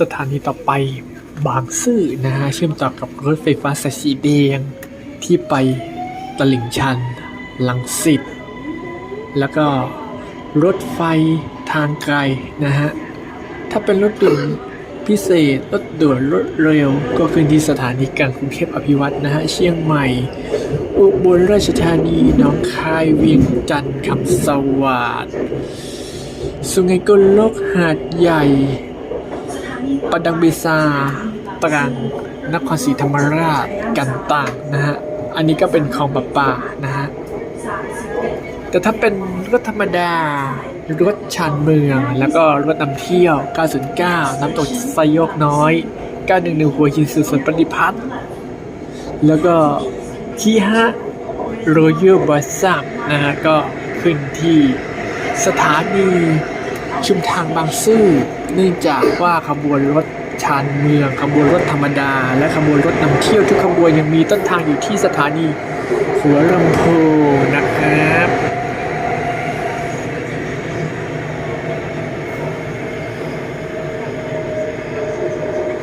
สถานีต่อไปบางซื่อนะฮะเชื่อมต่อกับรถไฟฟ้าสายสีแดงที่ไปตลิ่งชันลังสิตแล้วก็รถไฟทางไกลนะฮะถ้าเป็นรถด่วนพิเศษรถด่วนรถเร็ว ก็ขึ้นที่สถานีกลางกรุงเทพอภิวัตนะฮะเชียงใหม่ อุบลราชธานีน้องคายเวียงจันทร์คำสวัสดิ์สุไหงโกลกหาดใหญ่ ปดังเบซาตรังนครศรีธรรมราชกันต่างนะฮะ อันนี้ก็เป็นของปะปานะฮะ แต่ถ้าเป็นรถธรรมดารถชานเมือง แล้วก็รถนำเที่ยว 909 น้ำตกไซโยกน้อย 911 หัวหินสู่สวนปฏิพัฒน์แล้วก็ที่5 Royal b o s s a m นะฮะ ก็ขึ้นที่สถานี ชุมทางบางซื่อ เนื่องจากว่าขบวนรถชานเมืองขบวนรถธรรมดา และขบวนรถนำเที่ยวทุกขบวนยังมีต้นทางอยู่ที่สถานีหัวลำโพงนะครับ